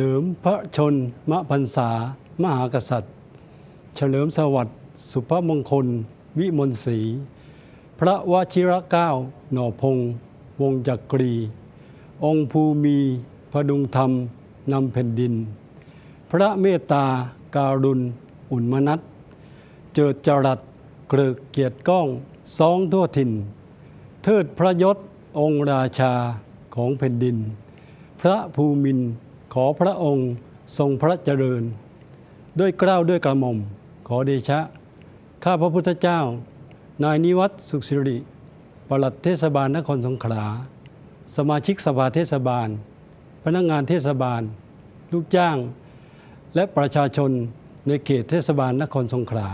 ลิมพระชนมพรรษามหากษัตริย์ เฉลิมสวัสดิ์สุภมงคล วิมลศรีพระวชิรเก้าหน่อพง วงจักรี องค์ภูมีพดุงธรรมนำแผ่นดิน พระเมตตาการุณ อุ่นมนัตเจิดจรัสเกริกเกียรติก้องสองทั่วถิ่น เทิดพระยศองค์ราชาของแผ่นดิน พระภูมิน ขอพระองค์ทรงพระเจริญ ด้วยเกล้าด้วยกระหม่อม ขอเดชะ ข้าพระพุทธเจ้า นายนิวัตสุขสิริปลัดเทศบาลนครสงขลา สมาชิกสภาเทศบาล พนักงานเทศบาล ลูกจ้าง และประชาชนในเขตเทศบาลนครสงขลา